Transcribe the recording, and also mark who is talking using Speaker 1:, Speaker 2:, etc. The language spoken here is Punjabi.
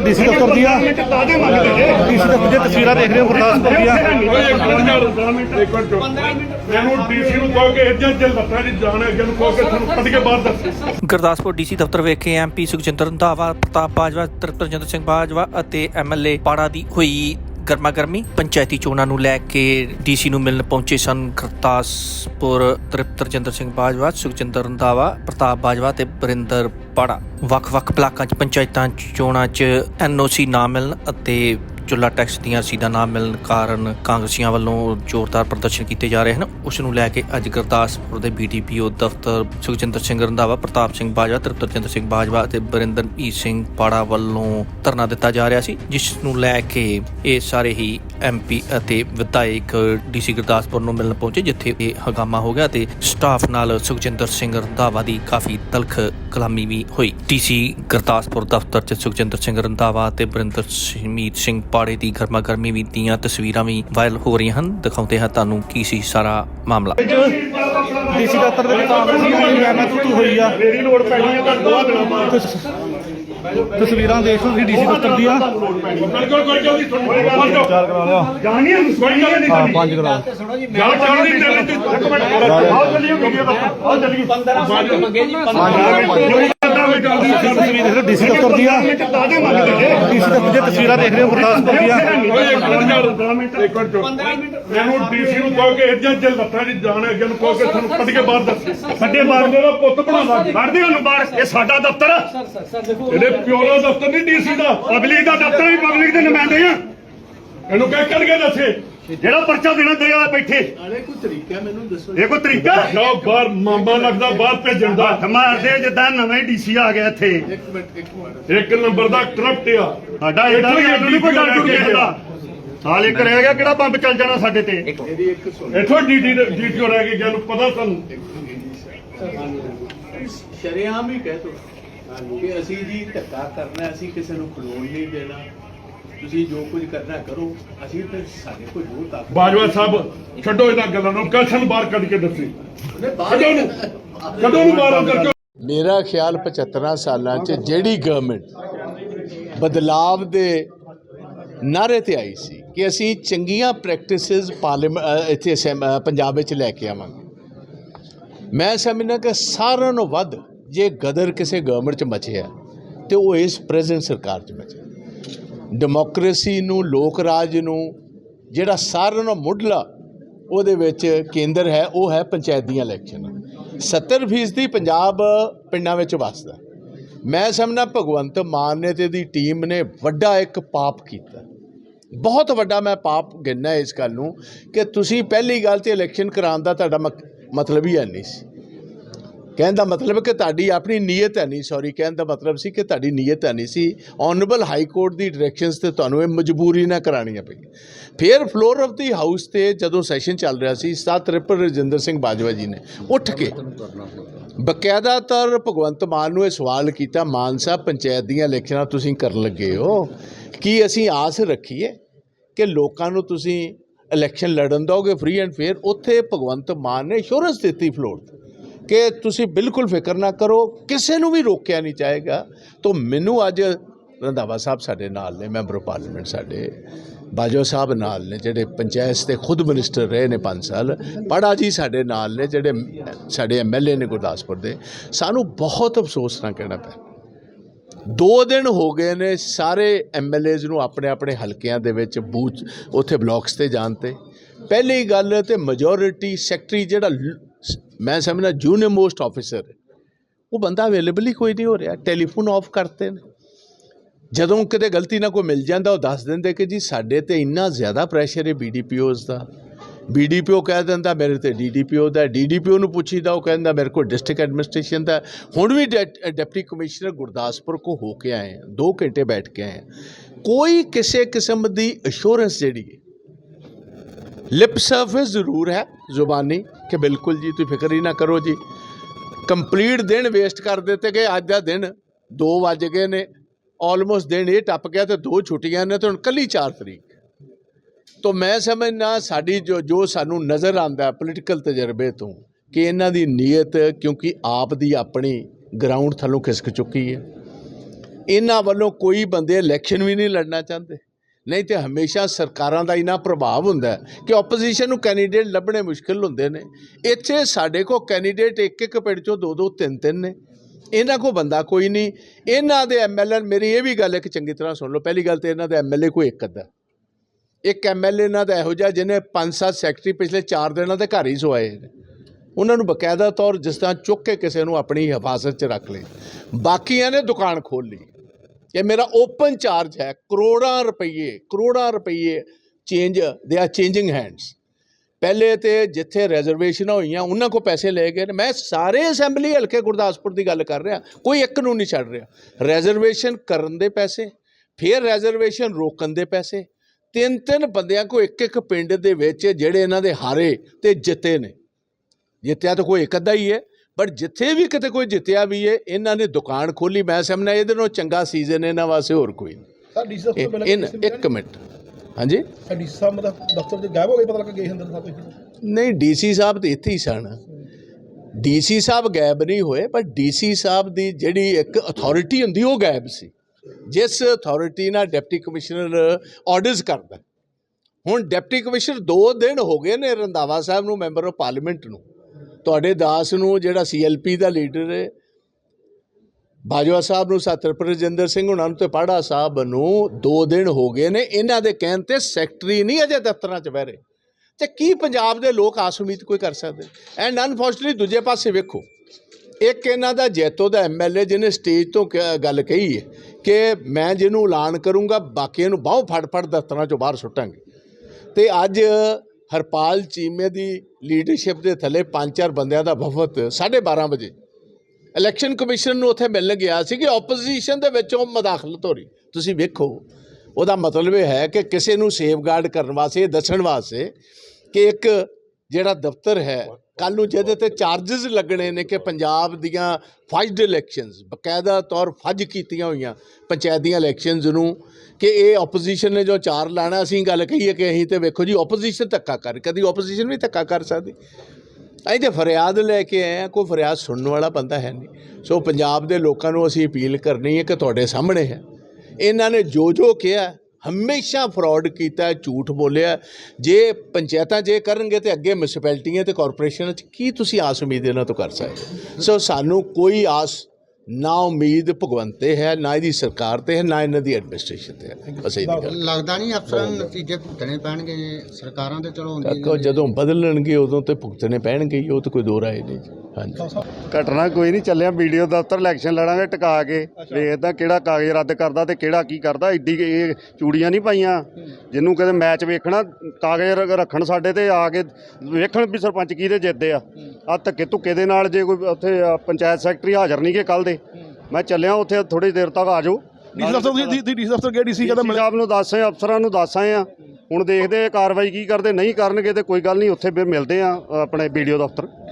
Speaker 1: ਡੀਸੀ ਦਫ਼ਤਰ ਦੀਆਂ ਡੀਸੀ ਦਫ਼ਤਰ ਦੀਆਂ ਤਸਵੀਰਾਂ ਦੇਖ ਰਹੇ ਹੋ ਗੁਰਦਾਸਪੁਰ ਦੀਆਂ।
Speaker 2: ਮੈਨੂੰ ਡੀਸੀ ਨੂੰ ਕਹੋ ਕਿ ਇੱਜਾ ਜੇ ਲੱਤਾਂ ਦੀ ਜਾਣ ਹੈ ਜਿਹਨੂੰ ਕਹੋ ਕਿ ਤੁਹਾਨੂੰ ਕੱਢ ਕੇ ਬਾਹਰ ਦੱਸ।
Speaker 3: ਗੁਰਦਾਸਪੁਰ ਡੀਸੀ ਦਫ਼ਤਰ ਵੇਖੇ ਐਮਪੀ ਸੁਖਜਿੰਦਰ ਰੰਧਾਵਾ ਪ੍ਰਤਾਪ ਬਾਜਵਾ ਤ੍ਰਿਪਤਰਜਿੰਦਰ ਸਿੰਘ ਬਾਜਵਾ ਅਤੇ ਐਮਐਲਏ ਪਾੜਾ ਦੀ ਹੋਈ ਗਰਮਾ ਗਰਮੀ ਪੰਚਾਇਤੀ ਚੋਣਾਂ ਨੂੰ ਲੈ ਕੇ ਡੀਸੀ ਨੂੰ ਮਿਲਣ ਪਹੁੰਚੇ ਸਨ ਗੁਰਦਾਸਪੁਰ ਤ੍ਰਿਪਤਰਜਿੰਦਰ ਸਿੰਘ ਬਾਜਵਾ, ਸੁਖਜਿੰਦਰ ਰੰਧਾਵਾ, ਪ੍ਰਤਾਪ ਬਾਜਵਾ ਤੇ ਬਰਿੰਦਰ ਪਾੜਾ। ਵੱਖ-ਵੱਖ ਬਲਾਕਾਂ 'ਚ, ਪੰਚਾਇਤਾਂ ਚੋਣਾਂ 'ਚ ਐਨਓਸੀ ਨਾ ਮਿਲਣ ਅਤੇ ਚੁੱਲਾ ਟੈਕਸ ਦੀਆਂ ਰਸੀਦਾਂ ਨਾ ਮਿਲਣ ਕਾਰਨ ਕਾਂਗਰਸੀਆਂ ਵੱਲੋਂ ਜ਼ੋਰਦਾਰ ਪ੍ਰਦਰਸ਼ਨ ਕੀਤੇ ਜਾ ਰਹੇ ਹਨ। ਉਸ ਨੂੰ ਲੈ ਕੇ ਅੱਜ ਗੁਰਦਾਸਪੁਰ ਦੇ ਬੀਡੀਪੀਓ ਦਫ਼ਤਰ ਸੁਖਜਿੰਦਰ ਸਿੰਘ ਰੰਧਾਵਾ, ਪ੍ਰਤਾਪ ਸਿੰਘ ਬਾਜਵਾ, ਤ੍ਰਿਪਤਰਜਿੰਦਰ ਸਿੰਘ ਬਾਜਵਾ ਅਤੇ ਬਰਿੰਦਰਪ੍ਰੀਤ ਸਿੰਘ ਪਾੜਾ ਵੱਲੋਂ ਧਰਨਾ ਦਿੱਤਾ ਜਾ ਰਿਹਾ ਸੀ, ਜਿਸ ਨੂੰ ਲੈ ਕੇ ਇਹ ਸਾਰੇ ਹੀ ਐਮਪੀ ਅਤੇ ਵਿਧਾਇਕ ਡੀਸੀ ਗੁਰਦਾਸਪੁਰ ਨੂੰ ਮਿਲਣ ਪਹੁੰਚੇ ਜਿੱਥੇ ਇਹ ਹਗਾਮਾ ਹੋ ਗਿਆ ਤੇ ਸਟਾਫ ਨਾਲ ਸੁਖਜਿੰਦਰ ਸਿੰਘ ਰੰਧਾਵਾ ਦੀ ਕਾਫੀ ਤਲਖ ਕਲਾਮੀ ਵੀ ਹੋਈ। ਡੀਸੀ ਗੁਰਦਾਸਪੁਰ ਦਫ਼ਤਰ 'ਚ ਸੁਖਜਿੰਦਰ ਸਿੰਘ ਰੰਧਾਵਾ ਤੇ ਬਰਿੰਦਰ ਮੀਤ ਸਿੰਘ ਪਾੜੇ ਦੀ ਗਰਮਾ ਗਰਮੀ ਵੀ ਦੀਆਂ ਤਸਵੀਰਾਂ ਵੀ ਵਾਇਰਲ ਹੋ ਰਹੀਆਂ ਹਨ। ਦਿਖਾਉਂਦੇ ਹਾਂ ਤੁਹਾਨੂੰ ਕੀ ਸੀ ਸਾਰਾ ਮਾਮਲਾ।
Speaker 1: ਡੀਸੀ ਦਫ਼ਤਰ ਦੇ ਵਿੱਚ ਕਾਂਗਰਸੀ ਦੀ ਤੂੰ ਹੋਈ ਆ।
Speaker 2: ਮੇਰੀ ਲੋੜ ਪੈਣੀ ਹੈ ਤਾਂ ਦੋ ਦਿਨਾਂ ਬਾਅਦ
Speaker 1: ਤਸਵੀਰਾਂ ਦੇਖ ਲਓ ਤੁਸੀਂ ਡੀਸੀ ਦਫ਼ਤਰ ਦੀਆਂ।
Speaker 2: ਬਿਲਕੁਲ ਕੋਈ ਜਲਦੀ ਤੁਹਾਨੂੰ
Speaker 1: ਚਾਰ ਕਰਾ ਲਿਆ
Speaker 2: ਜਾਣੀ ਹੈ ਕੋਈ ਗੱਲ ਨਹੀਂ
Speaker 1: ਹਾਂ ਪੰਜ ਕਰਾ
Speaker 2: ਗੱਲ ਚੱਲ ਨਹੀਂ ਚੱਲ ਇੱਕ ਮਿੰਟ ਆਓ ਚੱਲੀਏ ਵੀਡੀਓ ਦਾ ਆਓ ਚੱਲੀਏ 15 ਮੰਗੇ। ਜੀ 15
Speaker 1: ਤਸਵੀਰ ਦੇਖ ਲਓ ਡੀਸੀ ਦਫ਼ਤਰ ਦੀਆਂ। ਡੀਸੀ ਦਫ਼ਤਰ ਦੀਆਂ ਤਸਵੀਰਾਂ ਦੇਖ ਰਹੇ ਹੋ ਗੁਰਦਾਸਪੁਰ ਦੀਆਂ।
Speaker 2: ਮੈਨੂੰ ਡੀਸੀ ਨੂੰ ਕਹੋ ਕਿ ਇੱਜਾ ਜੇ ਲੱਤਾਂ ਦੀ ਜਾਣ ਹੈ ਜਿਹਨੂੰ ਕਹੋ ਕਿ ਤੁਹਾਨੂੰ ਕੱਢ ਕੇ ਬਾਹਰ ਦੱਸ। ਸਾਡੇ ਬਾਹਰ ਦਾ ਪੁੱਤ ਬਣਾਵਾ ਕੱਢਦੇ ਉਹਨੂੰ ਬਾਹਰ। ਇਹ ਸਾਡਾ ਦਫ਼ਤਰ। ਆ ਇਹਦੇ ਪਿਓ ਦਾ ਦਫ਼ਤਰ ਨਹੀਂ ਡੀਸੀ ਦਾ। ਪਬਲਿਕ ਦਾ ਦਫ਼ਤਰ ਵੀ ਪਬਲਿਕ ਦੇ ਨੁਮਾਇੰਦੇ ਆ। ਇਹਨੂੰ ਕਹਿ ਕੱਢ ਕੇ ਦੱਸੇ ਜਿਹੜਾ ਪਰਚਾ ਦੇਣਾ ਦੇ ਆ ਬੈਠੇ।
Speaker 4: ਅਰੇ ਕੋਈ ਤਰੀਕਾ ਮੈਨੂੰ ਦੱਸੋ।
Speaker 2: ਇਹ ਕੋਈ ਤਰੀਕਾ ਲਓ ਬਾਹਰ ਮਾਮਾ ਲੱਗਦਾ ਬਾਹਰ ਭੇਜਣ ਦਾ। ਹੱਥ ਮਾਰਦੇ ਜਿੱਦਾਂ ਨਵੇਂ ਡੀਸੀ ਆ ਗਿਆ ਇੱਥੇ।
Speaker 4: ਇੱਕ ਮਿੰਟ ਇੱਕ ਮਿੰਟ।
Speaker 2: ਇੱਕ ਨੰਬਰ ਦਾ ਕਰਪਟ ਆ।
Speaker 1: ਸਾਡਾ ਇਹਦਾ ਵੀ ਨਹੀਂ ਕੋਈ ਡਰ ਡੁਰ ਕਿਸੇ ਦਾ
Speaker 2: ਸਾਲ ਇੱਕ ਰਹਿ ਗਿਆ ਕਿਹੜਾ ਬੰਬ ਚੱਲ ਜਾਣਾ ਸਾਡੇ ਤੇ?
Speaker 4: ਇਹਦੀ ਇੱਕ ਸੁਣ।
Speaker 2: ਇੱਥੋਂ ਡੀਟੀ ਡੀਟੀਓ ਰਹਿ ਗਈ ਜਿਹਨੂੰ ਪਤਾ ਤੁਹਾਨੂੰ
Speaker 4: ਸ਼ਰਿਆਮ ਹੀ ਕਹਿ ਤੋ ਕਿ ਅਸੀਂ ਜੀ ਧੱਕਾ ਕਰਨਾ ਹੈ, ਅਸੀਂ ਕਿਸੇ ਨੂੰ ਖਲੋਣ ਨਹੀਂ ਦੇਣਾ। ਤੁਸੀਂ ਜੋ ਕੁਝ ਕਰਨਾ ਕਰੋ ਅਸੀਂ ਤੇ ਸਾਡੇ ਕੋਲ ਜੋ ਤਾਕਤ
Speaker 2: ਬਾਜਵਾ ਸਾਹਿਬ ਛੱਡੋ ਇਹਨਾਂ ਗੱਲਾਂ ਨੂੰ ਕਸ਼ਨ ਬਾਹਰ ਕੱਢ ਕੇ ਦੱਸੀ। ਕਦੋਂ ਨੂੰ ਕਦੋਂ ਨੂੰ ਬਾਹਰ ਕਰਕੇ
Speaker 4: ਮੇਰਾ ਖਿਆਲ 75 ਸਾਲਾਂ 'ਚ ਜਿਹੜੀ ਗਵਰਨਮੈਂਟ ਬਦਲਾਵ ਦੇ ਨਾਰੇ ਤੇ ਆਈ ਸੀ ਕਿ ਅਸੀਂ ਚੰਗੀਆਂ ਪ੍ਰੈਕਟਿਸਿਸ ਪਾਰਲੀਮੈਂਟ ਇੱਥੇ ਅਸੈਂਬ- ਪੰਜਾਬ ਵਿੱਚ ਲੈ ਕੇ ਆਵਾਂਗੇ। ਮੈਂ ਸਮਝਦਾ ਕਿ ਸਾਰਿਆਂ ਨੂੰ ਵੱਧ ਜੇ ਗਦਰ ਕਿਸੇ ਗਵਰਨਮੈਂਟ 'ਚ ਮਚਿਆ ਤੇ ਉਹ ਇਸ ਪ੍ਰੈਜ਼ੈਂਟ ਸਰਕਾਰ 'ਚ ਮਚਿਆ ਡੈਮੋਕ੍ਰੇਸੀ ਨੂੰ, ਲੋਕ ਰਾਜ ਨੂੰ, ਜਿਹੜਾ ਸਾਰਿਆਂ ਨੂੰ ਮੁੱਢਲਾ ਉਹਦੇ ਵਿੱਚ ਕੇਂਦਰ ਹੈ, ਉਹ ਹੈ ਪੰਚਾਇਤ ਦੀਆਂ ਇਲੈਕਸ਼ਨ 70% ਦੀ ਪੰਜਾਬ ਪਿੰਡਾਂ ਵਿੱਚ ਵਸਦਾ। ਮੈਂ ਸਮਝਣਾ ਭਗਵੰਤ ਮਾਨ ਨੇ ਤੇ ਦੀ ਟੀਮ ਨੇ ਵੱਡਾ ਇੱਕ ਪਾਪ ਕੀਤਾ। ਬਹੁਤ ਵੱਡਾ ਮੈਂ ਪਾਪ ਗਿਣਨਾ ਇਸ ਗੱਲ ਨੂੰ ਕਿ ਤੁਸੀਂ ਪਹਿਲੀ ਗੱਲ ਤੇ ਇਲੈਕਸ਼ਨ ਕਰਾਉਣ ਦਾ ਤੁਹਾਡਾ ਮਕ- ਮਤਲਬ ਹੀ ਹੈ ਨਹੀਂ ਸੀ। ਕਹਿਣ ਦਾ ਮਤਲਬ ਕਿ ਤੁਹਾਡੀ ਆਪਣੀ ਨੀਅਤ ਹੈ ਨਹੀਂ ਸੌਰੀ ਕਹਿਣ ਦਾ ਮਤਲਬ ਸੀ ਕਿ ਤੁਹਾਡੀ ਨੀਅਤ ਹੈ ਨਹੀਂ ਸੀ। ਆਨਰੇਬਲ ਹਾਈ ਕੋਰਟ ਦੀ ਡਾਇਰੈਕਸ਼ਨਸ ਤੇ ਤੁਹਾਨੂੰ ਇਹ ਮਜਬੂਰੀ ਨਾ ਕਰਾਣੀਆਂ ਪਈ ਫਿਰ ਫਲੋਰ ਆਫ ਦੀ ਹਾਊਸ ਤੇ ਜਦੋਂ ਸੈਸ਼ਨ ਚੱਲ ਰਿਹਾ ਸੀ, ਸਤ ਰਿਪਰ ਰਜਿੰਦਰ ਸਿੰਘ ਬਾਜਵਾ ਜੀ ਨੇ ਉੱਠ ਕੇ ਬਕਾਇਦਾ ਤੌਰ ਭਗਵੰਤ ਮਾਨ ਨੂੰ ਇਹ ਸਵਾਲ ਕੀਤਾ, ਮਾਨ ਸਾਹਿਬ ਪੰਚਾਇਤ ਦੀਆਂ ਇਲੈਕਸ਼ਨਾਂ ਤੁਸੀਂ ਕਰਨ ਲੱਗੇ ਹੋ, ਕੀ ਅਸੀਂ ਆਸ ਰੱਖੀਏ ਕਿ ਲੋਕਾਂ ਨੂੰ ਤੁਸੀਂ ਇਲੈਕਸ਼ਨ ਲੜਨ ਦੋਗੇ ਫ੍ਰੀ ਐਂਡ ਫੇਅਰ ਉੱਥੇ ਭਗਵੰਤ ਮਾਨ ਨੇ ਇੰਸ਼ੋਰੈਂਸ ਦਿੱਤੀ ਫਲੋਰ ਤੇ ਕਿ ਤੁਸੀਂ ਬਿਲਕੁਲ ਫਿਕਰ ਨਾ ਕਰੋ, ਕਿਸੇ ਨੂੰ ਵੀ ਰੋਕਿਆ ਨਹੀਂ ਜਾਏਗਾ। ਤਾਂ ਮੈਨੂੰ ਅੱਜ ਰੰਧਾਵਾ ਸਾਹਿਬ ਸਾਡੇ ਨਾਲ ਨੇ, ਮੈਂਬਰ ਪਾਰਲੀਮੈਂਟ ਸਾਡੇ। ਬਾਜਵਾ ਸਾਹਿਬ ਨਾਲ ਨੇ, ਜਿਹੜੇ ਪੰਚਾਇਤ ਦੇ ਖੁਦ ਮਿਨਿਸਟਰ ਰਹੇ ਨੇ 5 ਸਾਲ ਪਾੜਾ ਜੀ ਸਾਡੇ ਨਾਲ ਨੇ, ਜਿਹੜੇ ਸਾਡੇ ਐਮਐਲਏ ਨੇ ਗੁਰਦਾਸਪੁਰ ਦੇ। ਸਾਨੂੰ ਬਹੁਤ ਅਫਸੋਸ ਨਾਲ ਕਹਿਣਾ ਪਿਆ। ਦੋ ਦਿਨ ਹੋ ਗਏ ਨੇ ਸਾਰੇ ਐਮਐਲਏਜ਼ ਨੂੰ ਆਪਣੇ ਆਪਣੇ ਹਲਕਿਆਂ ਦੇ ਵਿੱਚ ਬੂਥ, ਉੱਥੇ ਬਲਾਕਸ ਤੇ ਜਾਣ ਤੇ। ਪਹਿਲੀ ਗੱਲ ਤੇ ਮੈਜੋਰਿਟੀ ਸੈਕਟਰੀ ਜਿਹੜਾ ਮੈਂ ਸਮਝਣਾ ਜੂਨੀਅਰ ਮੋਸਟ ਆਫੀਸਰ ਉਹ ਬੰਦਾ ਅਵੇਲੇਬਲ ਹੀ ਕੋਈ ਨਹੀਂ ਹੋ ਰਿਹਾ। ਟੈਲੀਫੋਨ ਆਫ ਕਰਤੇ ਨੇ। ਜਦੋਂ ਕਿਤੇ ਗਲਤੀ ਨਾਲ ਕੋਈ ਮਿਲ ਜਾਂਦਾ, ਉਹ ਦੱਸ ਦਿੰਦੇ ਕਿ ਜੀ ਸਾਡੇ ਤੇ ਇੰਨਾ ਜ਼ਿਆਦਾ ਪ੍ਰੈਸ਼ਰ ਹੈ ਬੀਡੀਪੀਓਜ਼ ਦਾ। ਬੀਡੀਪੀਓ ਕਹਿ ਦਿੰਦਾ, ਮੇਰੇ ਤੇ ਡੀਡੀਪੀਓ ਦਾ ਡੀਡੀਪੀਓ ਨੂੰ ਪੁੱਛੀਦਾ, ਉਹ ਕਹਿੰਦਾ, ਮੇਰੇ ਕੋਲ ਡਿਸਟ੍ਰਿਕਟ ਐਡਮਿਨਿਸਟ੍ਰੇਸ਼ਨ ਦਾ। ਹੁਣ ਵੀ ਡੈ- ਡਿਪਟੀ ਕਮਿਸ਼ਨਰ ਗੁਰਦਾਸਪੁਰ ਕੋ ਹੋ ਕੇ ਆਏ ਹਾਂ 2 ਘੰਟੇ ਬੈਠ ਕੇ ਆਏ ਹਾਂ ਕੋਈ ਕਿਸੇ ਕਿਸਮ ਦੀ ਅਸ਼ੋਰੈਂਸ ਜਿਹੜੀ ਹੈ ਲਿਪ ਸਰਵਿਸ ਜ਼ਰੂਰ ਹੈ ਜ਼ੁਬਾਨੀ ਕਿ ਬਿਲਕੁਲ ਜੀ, ਤੁਸੀਂ ਫਿਕਰ ਹੀ ਨਾ ਕਰੋ ਜੀ। ਕੰਪਲੀਟ ਦਿਨ ਵੇਸਟ ਕਰ ਦਿੱਤੇ ਕਿ ਅੱਜ ਦਾ ਦਿਨ 2 ਵੱਜ ਗਏ ਨੇ। ਆਲਮੋਸਟ ਦਿਨ ਇਹ ਟੱਪ ਗਿਆ ਤੇ ਦੋ ਛੁੱਟੀਆਂ ਨੇ ਤੇ ਹੁਣ ਕੱਲੀ 4 ਤਰੀਕ। ਤੋਂ ਮੈਂ ਸਮਝਣਾ ਸਾਡੀ ਜੋ ਜੋ ਸਾਨੂੰ ਨਜ਼ਰ ਆਂਦਾ ਪੋਲੀਟੀਕਲ ਤਜਰਬੇ ਤੋਂ ਕਿ ਇਹਨਾਂ ਦੀ ਨੀਅਤ ਕਿਉਂਕਿ ਆਪ ਦੀ ਆਪਣੀ ਗਰਾਊਂਡ ਥੱਲੋਂ ਖਿਸਕ ਚੁੱਕੀ ਹੈ। ਇਹਨਾਂ ਵੱਲੋਂ ਕੋਈ ਬੰਦੇ ਇਲੈਕਸ਼ਨ ਵੀ ਨਹੀਂ ਲੜਨਾ ਚਾਹੁੰਦੇ। ਨਹੀਂ ਤੇ ਹਮੇਸ਼ਾ ਸਰਕਾਰਾਂ ਦਾ ਇਨਾ ਪ੍ਰਭਾਵ ਹੁੰਦਾ ਕਿ ਆਪੋਜੀਸ਼ਨ ਨੂੰ ਕੈਂਡੀਡੇਟ ਲੱਭਣੇ ਮੁਸ਼ਕਲ ਹੁੰਦੇ ਨੇ। ਇੱਥੇ ਸਾਡੇ ਕੋਲ ਕੈਂਡੀਡੇਟ ਇੱਕ ਇੱਕ ਪਿੰਡ ਚੋਂ ਦੋ ਦੋ ਤਿੰਨ ਤਿੰਨ ਨੇ। ਇਹਨਾਂ ਕੋ ਬੰਦਾ ਕੋਈ ਨਹੀਂ। ਇਹਨਾਂ ਦੇ ਐਮਐਲਏ ਮੇਰੀ ਇਹ ਵੀ ਗੱਲ ਇੱਕ ਚੰਗੀ ਤਰ੍ਹਾਂ ਸੁਣ ਲਓ। ਪਹਿਲੀ ਗੱਲ ਤੇ ਇਹਨਾਂ ਦਾ ਐਮਐਲਏ ਕੋਈ ਇੱਕ ਅੱਧਾ। ਇੱਕ ਐਮਐਲਏ ਇਹਨਾਂ ਦਾ ਇਹੋ ਜਿਹਾ ਜਿਹਨੇ ਪੰਜ ਸੱਤ ਸੈਕਟਰੀ ਪਿਛਲੇ 4 ਦਿਨਾਂ ਦੇ ਘਰ ਹੀ ਸੋਏ ਉਹਨਾਂ ਨੂੰ ਬਕਾਇਦਾ ਤੌਰ ਜਿਸ ਤਰ੍ਹਾਂ ਚੁੱਕ ਕੇ ਕਿਸੇ ਨੂੰ ਆਪਣੀ ਹਿਫਾਜ਼ਤ 'ਚ ਰੱਖ ਲਈ ਬਾਕੀਆਂ ਨੇ ਦੁਕਾਨ ਖੋਲ ਲਈ। ਇਹ ਮੇਰਾ ਓਪਨ ਚਾਰਜ ਹੈ। ਕਰੋੜਾਂ ਰੁਪਏ ਕਰੋੜਾਂ ਰੁਪਏ change they are changing hands ਪਹਿਲੇ ਤੇ ਜਿੱਥੇ ਰਿਜ਼ਰਵੇਸ਼ਨਾਂ ਹੋਈਆਂ ਉਹਨਾਂ ਕੋ ਪੈਸੇ ਲਏ ਗਏ ਮੈਂ ਸਾਰੇ ਅਸੈਂਬਲੀ ਹਲਕੇ ਗੁਰਦਾਸਪੁਰ ਦੀ ਗੱਲ ਕਰ ਰਿਹਾ ਕੋਈ ਇੱਕ ਨੂੰ ਨਹੀਂ ਛੱਡ ਰਿਹਾ। ਰਿਜ਼ਰਵੇਸ਼ਨ ਕਰਨ ਦੇ ਪੈਸੇ ਫਿਰ ਰਿਜ਼ਰਵੇਸ਼ਨ ਰੋਕਣ ਦੇ ਪੈਸੇ ਤਿੰਨ ਤਿੰਨ ਬੰਦਿਆਂ ਕੋ ਇੱਕ ਇੱਕ ਪਿੰਡ ਦੇ ਵਿੱਚ ਜਿਹੜੇ ਇਹਨਾਂ ਦੇ ਹਾਰੇ ਤੇ ਜਿੱਤੇ ਨੇ। ਜਿੱਤਿਆ ਤਾਂ ਕੋਈ ਇੱਕ ਅੱਧਾ ਹੀ ਹੈ ਬਟ ਜਿੱਥੇ ਵੀ ਕਿਤੇ ਕੋਈ ਜਿੱਤਿਆ ਵੀ ਹੈ ਇਹਨਾਂ ਨੇ ਦੁਕਾਨ ਖੋਲੀ ਮੈਂ ਸਮਝਣਾ ਇਹਦੇ ਨਾਲੋਂ ਚੰਗਾ ਸੀਜ਼ਨ ਇਹਨਾਂ ਵਾਸਤੇ ਹੋਰ ਕੋਈ ਨਹੀਂ।
Speaker 5: ਡੀਸੀ ਸਾਹਿਬ ਤੋਂ ਪਹਿਲਾਂ
Speaker 4: ਇੱਕ ਮਿੰਟ। ਹਾਂਜੀ?
Speaker 5: ਡੀਸੀ ਸਾਹਿਬ ਦਾ ਦਫ਼ਤਰ ਦੇ ਗਾਇਬ ਹੋ ਗਏ ਪਤਾ ਲੱਗਾ ਗਏ ਅੰਦਰ ਸਾਹਿਬ
Speaker 4: ਨਹੀਂ ਡੀਸੀ ਸਾਹਿਬ ਤੇ ਇੱਥੇ ਹੀ ਸਨ। ਡੀਸੀ ਸਾਹਿਬ ਗਾਇਬ ਨਹੀਂ ਹੋਏ ਪਰ ਡੀਸੀ ਸਾਹਿਬ ਦੀ ਜਿਹੜੀ ਇੱਕ ਅਥਾਰਟੀ ਹੁੰਦੀ ਉਹ ਗਾਇਬ ਸੀ। ਜਿਸ ਅਥਾਰਟੀ ਨਾਲ ਡਿਪਟੀ ਕਮਿਸ਼ਨਰ ਆਰਡਰਸ ਕਰਦਾ। ਹੁਣ ਡਿਪਟੀ ਕਮਿਸ਼ਨਰ 2 ਦਿਨ ਹੋ ਗਏ ਨੇ ਰੰਧਾਵਾ ਸਾਹਿਬ ਨੂੰ ਮੈਂਬਰ ਆਫ ਪਾਰਲੀਮੈਂਟ ਨੂੰ। ਤੁਹਾਡੇ ਦਾਸ ਨੂੰ ਜਿਹੜਾ ਸੀਐਲਪੀ ਦਾ ਲੀਡਰ ਹੈ ਬਾਜਵਾ ਸਾਹਿਬ ਨੂੰ ਸਾਤਰ ਪ੍ਰਜਿੰਦਰ ਸਿੰਘ ਉਹਨਾਂ ਨੂੰ ਤੇ ਪਾੜਾ ਸਾਹਿਬ ਨੂੰ 2 ਦਿਨ ਹੋ ਗਏ ਨੇ, ਇਹਨਾਂ ਦੇ ਕਹਿਣ ਤੇ ਸੈਕਟਰੀ ਨਹੀਂ ਅਜੇ ਦਫ਼ਤਰਾਂ 'ਚ ਬਹਿ ਰਹੇ। ਤੇ ਕੀ ਪੰਜਾਬ ਦੇ ਲੋਕ ਆਸ ਉਮੀਦ ਕੋਈ ਕਰ ਸਕਦੇ? ਐਂਡ ਅਨਫੋਰਚੂਨਟਲੀ ਦੂਜੇ ਪਾਸੇ ਵੇਖੋ, ਇੱਕ ਇਹਨਾਂ ਦਾ ਜੈਤੋ ਦਾ ਐਮਐਲਏ ਜਿਹਨੇ ਸਟੇਜ ਤੋਂ ਕ- ਗੱਲ ਕਹੀ ਹੈ ਕਿ ਮੈਂ ਜਿਹਨੂੰ ਐਲਾਨ ਕਰੂੰਗਾ, ਬਾਕੀਆਂ ਨੂੰ ਬਾਹੋਂ ਫੜ ਫੜ ਦਫ਼ਤਰਾਂ 'ਚੋਂ ਬਾਹਰ ਸੁੱਟਾਂਗੇ। ਤੇ ਅੱਜ ਹਰਪਾਲ ਚੀਮੇ ਦੀ ਲੀਡਰਸ਼ਿਪ ਦੇ ਥੱਲੇ ਪੰਜ ਚਾਰ ਬੰਦਿਆਂ ਦਾ ਵਫਦ 12:30 ਵਜੇ ਇਲੈਕਸ਼ਨ ਕਮਿਸ਼ਨ ਨੂੰ ਉੱਥੇ ਮਿਲਣ ਗਿਆ ਸੀ ਕਿ ਆਪੋਜੀਸ਼ਨ ਦੇ ਵਿੱਚੋਂ ਮਦਾਖਲਤ ਹੋ ਰਹੀ ਤੁਸੀਂ ਵੇਖੋ, ਉਹਦਾ ਮਤਲਬ ਇਹ ਹੈ ਕਿ ਕਿਸੇ ਨੂੰ ਸੇਫਗਾਰਡ ਕਰਨ ਵਾਸਤੇ, ਇਹ ਦੱਸਣ ਵਾਸਤੇ ਕਿ ਇੱਕ ਜਿਹੜਾ ਦਫ਼ਤਰ ਹੈ ਕੱਲ ਨੂੰ ਜਿਹਦੇ ਤੇ ਚਾਰजेस ਲੱਗਣੇ ਨੇ ਕਿ ਪੰਜਾਬ ਦੀਆਂ ਫਜਡ ਇਲੈਕਸ਼ਨਸ ਬਕਾਇਦਾ ਤੌਰ ਫੱਜ ਕੀਤੀਆਂ ਹੋਈਆਂ ਪੰਚਾਇਤੀਆਂ ਇਲੈਕਸ਼ਨਸ ਨੂੰ, ਕਿ ਇਹ ਆਪੋਜੀਸ਼ਨ ਨੇ ਜੋ ਚਾਰ ਲਾਣਾ, ਅਸੀਂ ਗੱਲ ਕਹੀਏ ਕਿ ਅਸੀਂ ਤੇ ਵੇਖੋ ਜੀ ਆਪੋਜੀਸ਼ਨ ਧੱਕਾ ਕਰ, ਕਦੀ ਆਪੋਜੀਸ਼ਨ ਵੀ ਧੱਕਾ ਕਰ ਸਕਦੀ। ਅਸੀਂ ਤੇ ਫਰਿਆਦ ਲੈ ਕੇ ਆਏ ਹਾਂ, ਕੋਈ ਫਰਿਆਦ ਸੁਣਨ ਵਾਲਾ ਬੰਦਾ ਹੈ ਨਹੀਂ। ਸੋ ਪੰਜਾਬ ਦੇ ਲੋਕਾਂ ਨੂੰ ਅਸੀਂ ਅਪੀਲ ਕਰਨੀ ਹੈ ਕਿ ਤੁਹਾਡੇ ਸਾਹਮਣੇ ਹੈ। ਇਹਨਾਂ ਨੇ ਜੋ ਜੋ ਕਿਹਾ, ਹਮੇਸ਼ਾ ਫਰਾਡ ਕੀਤਾ, ਝੂਠ ਬੋਲਿਆ। ਜੇ ਪੰਚਾਇਤਾਂ ਜੇ ਕਰਨਗੇ ਤੇ ਅੱਗੇ ਮਿਊਨਿਸਪੈਲਿਟੀਆਂ ਤੇ ਕਾਰਪੋਰੇਸ਼ਨਾਂ 'ਚ ਕੀ ਤੁਸੀਂ ਆਸ ਉਮੀਦ ਇਹਨਾਂ ਤੋਂ ਕਰ ਸਕਦੇ ਸੋ ਸਾਨੂੰ ਕੋਈ ਆਸ ਨਾ ਉਮੀਦ ਭਗਵੰਤ ਤੇ ਹੈ ਨਾ ਇਹਦੀ ਸਰਕਾਰ ਤੇ ਹੈ ਨਾ ਇਹਨਾਂ ਦੀ ਐਡਮਿਨਿਸਟ੍ਰੇਸ਼ਨ ਤੇ ਹੈ। ਬਸ ਇਹ ਗੱਲ।
Speaker 6: ਲੱਗਦਾ ਨਹੀਂ ਅਫਸਰਾਂ ਨੂੰ ਨਤੀਜੇ ਭੁਗਤਣੇ ਪੈਣਗੇ ਸਰਕਾਰਾਂ ਦੇ ਚਲੋ ਹੁੰਦੀ
Speaker 4: ਜਦੋਂ ਬਦਲਣਗੇ ਉਦੋਂ ਤੇ ਭੁਗਤਣੇ ਪੈਣਗੇ ਉਹ ਤਾਂ ਕੋਈ ਦੋ ਰਾਏ ਨਹੀਂ ਜੀ। ਹਾਂਜੀ।
Speaker 7: ਘਟਨਾ ਕੋਈ ਨਹੀਂ ਚੱਲਿਆ ਵੀਡੀਓ ਦਫ਼ਤਰ ਇਲੈਕਸ਼ਨ ਲੜਾਂਗੇ ਟਿਕਾ ਕੇ। ਵੇਖਦਾ ਕਿਹੜਾ ਕਾਗਜ਼ ਰੱਦ ਕਰਦਾ ਤੇ ਕਿਹੜਾ ਕੀ ਕਰਦਾ ਏਡੀ ਕੁ ਇਹ ਚੂੜੀਆਂ ਨਹੀਂ ਪਾਈਆਂ। ਜਿਹਨੂੰ ਕਿਤੇ ਮੈਚ ਵੇਖਣਾ ਕਾਗਜ਼ ਰੱਖਣ ਸਾਡੇ ਤੇ ਆ ਕੇ ਵੇਖਣ ਵੀ ਸਰਪੰਚ ਕਿਹਦੇ ਜਿੱਤਦੇ ਆ। ਆ ਧੱਕੇ ਧੁੱਕੇ ਦੇ ਨਾਲ ਜੇ ਕੋਈ ਉੱਥੇ ਪੰਚਾਇਤ ਸੈਕਟਰੀ ਹਾਜ਼ਰ ਨਹੀਂ ਗੇ ਕੱਲ ਦੇ ਮੈਂ ਚੱਲਿਆ ਉੱਥੇ ਥੋੜੀ ਦੇਰ ਤੱਕ ਆ ਜਾਓ।
Speaker 5: ਡੀਸੀ ਦਫ਼ਤਰ ਤੁਸੀਂ ਡੀਸੀ ਦਫ਼ਤਰ ਗਏ ਡੀਸੀ ਕਹਿੰਦਾ
Speaker 7: ਡੀਸੀ ਸਾਹਿਬ ਨੂੰ ਦੱਸ ਆਏ ਅਫਸਰਾਂ ਨੂੰ ਦੱਸ ਆਏ ਆ। ਹੁਣ ਦੇਖਦੇ ਆ ਕਾਰਵਾਈ ਕੀ ਕਰਦੇ ਨਹੀਂ ਕਰਨਗੇ ਤੇ ਕੋਈ ਗੱਲ ਨਹੀਂ ਉੱਥੇ ਫਿਰ ਮਿਲਦੇ ਆ ਆਪਣੇ ਵੀਡੀਓ ਦਫ਼ਤਰ।